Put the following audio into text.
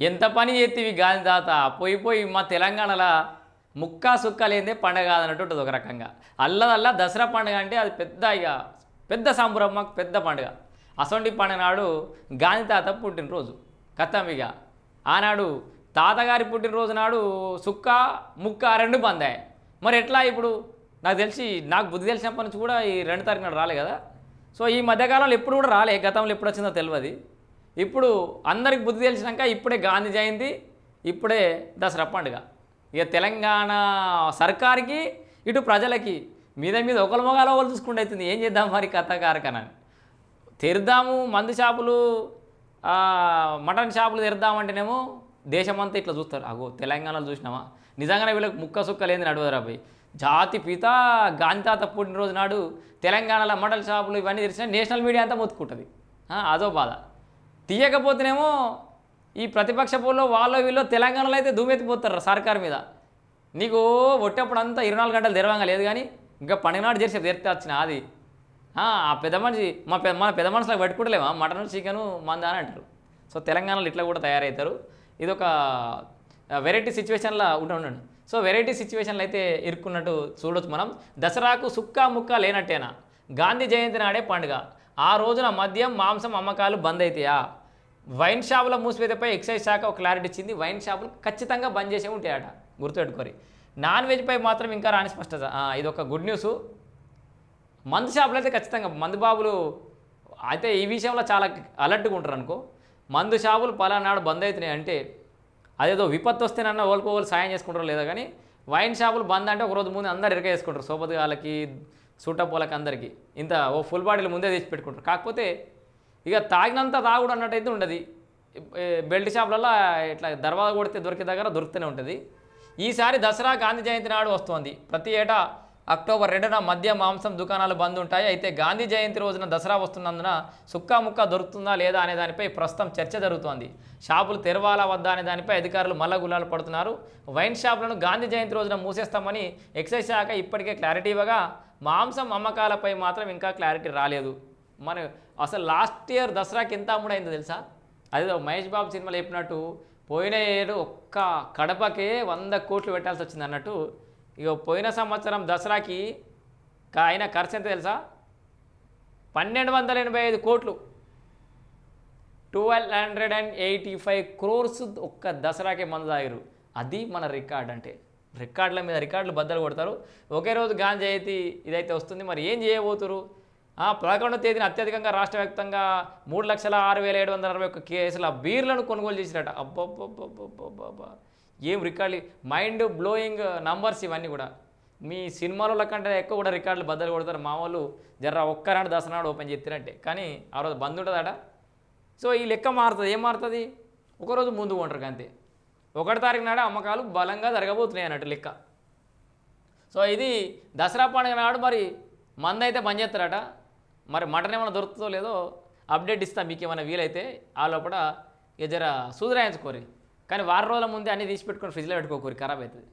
ఎంత పని చేతివి గాలి తాత? పోయి పోయి మా తెలంగాణలో ముక్కా సుక్క లేదే పండగ అన్నట్టు ఉంటుంది ఒక రకంగా. అల్లదల్లా దసరా పండుగ అంటే అది పెద్ద ఇక పెద్ద సంబరం మాకు పెద్ద పండుగ. అసొంటి పండుగ నాడు గాంధీ తాత పుట్టినరోజు. కథం ఇక. ఆనాడు తాతగారి పుట్టినరోజు నాడు సుక్క ముక్క రెండు బందాయి మరి ఎట్లా ఇప్పుడు? నాకు తెలిసి నాకు బుద్ధి తెలిసినప్పటి నుంచి కూడా ఈ రెండు తారీఖు నాడు రాలే కదా. సో ఈ మధ్యకాలంలో ఎప్పుడు కూడా రాలే. గతంలో ఎప్పుడు వచ్చిందో తెలియదు ఇప్పుడు అందరికి బుద్ధి తెలిసినాక ఇప్పుడే గాంధీ జయంతి ఇప్పుడే దసరా పండుగ. ఇక తెలంగాణ సర్కార్కి ఇటు ప్రజలకి మీద మీద ఒకరి మొగాల ఒకరు చూసుకుంటూ అవుతుంది ఏం చేద్దాం మరి కథ కార్ఖానాన్ని తెరుద్దాము మందు షాపులు మటన్ షాపులు తెరుద్దామంటేనేమో దేశమంతా ఇట్లా చూస్తారు. అగో తెలంగాణలో చూసినామా నిజంగానే వీళ్ళకి ముక్క సుక్క లేని నడవదురా పోయి జాతి పిత గాంధీ తాత పుట్టినరోజు నాడు తెలంగాణలో మటన్ షాపులు ఇవన్నీ తెరిచిన నేషనల్ మీడియా అంతా మొత్తుకుంటుంది. అదో బాధ. తీయకపోతేనేమో ఈ ప్రతిపక్ష పోల్లో వాళ్ళు వీళ్ళు తెలంగాణలో అయితే దుమ్మెత్తిపోతారు సర్కార్ మీద. నీకు ఒట్టేప్పుడు అంతా ఇరవై నాలుగు గంటలు తెరవంగా లేదు కానీ ఇంకా పండుగ నాడు చేసి తెరితే వచ్చిన అది. ఆ పెద్ద మనిషి మా పెద్ద మన పెద్ద మనుషులకు పెట్టుకుంటలేమా? మటన్ చికెను మంద అని అంటారు. సో తెలంగాణలో ఇట్లా కూడా తయారవుతారు. ఇది ఒక వెరైటీ సిచ్యువేషన్లో ఉంటూ ఉండండి. సో వెరైటీ సిచ్యువేషన్లు అయితే ఇరుక్కున్నట్టు చూడొచ్చు మనం. దసరాకు సుక్క ముక్క లేనట్టేనా? గాంధీ జయంతి నాడే పండుగ. ఆ రోజున మద్యం మాంసం అమ్మకాలు బంద్ అవుతాయా వైన్ షాపుల మూసివేతపై ఎక్సైజ్ శాఖ ఒక క్లారిటీ ఇచ్చింది. వైన్ షాపులు ఖచ్చితంగా బంద్ చేసే ఉంటాయట. గుర్తుపెట్టుకోరి. నాన్ వెజ్పై మాత్రం ఇంకా రాని స్పష్టత. ఇది ఒక గుడ్ న్యూస్. మందు షాపులు అయితే ఖచ్చితంగా మందు బాబులు అయితే ఈ విషయంలో చాలా అలర్ట్గా ఉంటారు అనుకో. మందు షాపులు పలానాడు బంద్ అవుతున్నాయి అంటే అదేదో విపత్తు వస్తేనన్నా ఓళ్ళకి వాళ్ళు సాయం చేసుకుంటారు లేదా కానీ వైన్ షాపులు బంద్ అంటే ఒక రోజు ముందు అందరు ఇరక వేసుకుంటారు సోపతి వాళ్ళకి సూటపోలకి అందరికీ ఇంత ఓ ఫుల్ బాడీలు ముందే తీసి పెట్టుకుంటారు. కాకపోతే ఇక తాగినంత తాగుడు అన్నట్టయితే ఉండదు. బెల్ట్ షాపులలో ఇట్లా దర్వాజా కొడితే దొరికే దగ్గర దొరుకుతూనే ఉంటుంది. ఈసారి దసరా గాంధీ జయంతి నాడు వస్తోంది. ప్రతి ఏటా అక్టోబర్ రెండున మద్య మాంసం దుకాణాలు బంద్ ఉంటాయి. అయితే గాంధీ జయంతి రోజున దసరా వస్తున్నందున సుక్కా ముక్క దొరుకుతుందా లేదా అనే దానిపై ప్రస్తుతం చర్చ జరుగుతోంది. షాపులు తెరవాలా వద్దా అనే దానిపై అధికారులు మల్ల గులాలు పడుతున్నారు. వైన్ షాపులను గాంధీ జయంతి రోజున మూసేస్తామని ఎక్సైజ్ శాఖ ఇప్పటికే క్లారిటీ ఇవ్వగా మాంసం అమ్మకాలపై మాత్రం ఇంకా క్లారిటీ రాలేదు. మన అసలు లాస్ట్ ఇయర్ దసరాకి ఎంత అమ్ముడైందో తెలుసా? అదే మహేష్ బాబు సినిమాలో చెప్పినట్టు పోయిన ఏడు ఒక్క కడపకే వంద కోట్లు పెట్టాల్సి వచ్చింది అన్నట్టు ఇక పోయిన సంవత్సరం దసరాకి ఆయన ఖర్చు ఎంత తెలుసా? పన్నెండు వందల ఎనభై ఐదు కోట్లు. Twelve hundred and eighty five crores ఒక్క దసరాకే మందు తాగిరు అది మన రికార్డ్ అంటే. రికార్డుల మీద రికార్డులు బద్దలు కొడతారు. ఒకే రోజు గాంధీ జయంతి ఇదైతే వస్తుంది మరి ఏం చేయబోతురు? ఆ, పదకొండవ తేదీన అత్యధికంగా రాష్ట్ర వ్యాప్తంగా మూడు లక్షల ఆరు వేల ఏడు వందల అరవై ఒక్క కేసుల బీర్లను కొనుగోలు చేసినట అబ్బబ్బబ్బబ్బబ్బబ్బా ఏం రికార్డులు? మైండ్ బ్లోయింగ్ నంబర్స్ ఇవన్నీ కూడా. మీ సినిమాల కంటే ఎక్కువ కూడా రికార్డులు బద్దలు కొడతారు. మా వాళ్ళు జర్ర ఒక్కనాడు దసరాడు ఓపెన్ చేస్తారంటే కానీ ఆ రోజు బంద్ ఉంటుందట. సో ఈ లెక్క మారుతుంది. ఏం మారుతుంది? ఒకరోజు ముందు కొంటారు అంతే. ఒకటి తారీఖు నాడు అమ్మకాలు బలంగా జరగబోతున్నాయి అన్నట్టు లెక్క. సో ఇది దసరా పండుగ నాడు మరి మంద అయితే చేస్తారట. మరి మటన్ ఏమైనా దొరుకుతుందో లేదో అప్డేట్ ఇస్తాం మీకు ఏమైనా వీలైతే ఆ లోపల ఇక జర సూదరాయించుకోరి కానీ వారం రోజుల ముందే అన్నీ తీసి పెట్టుకొని ఫ్రిడ్జ్లో పెట్టుకోకూరి ఖరాబ్ అవుతుంది.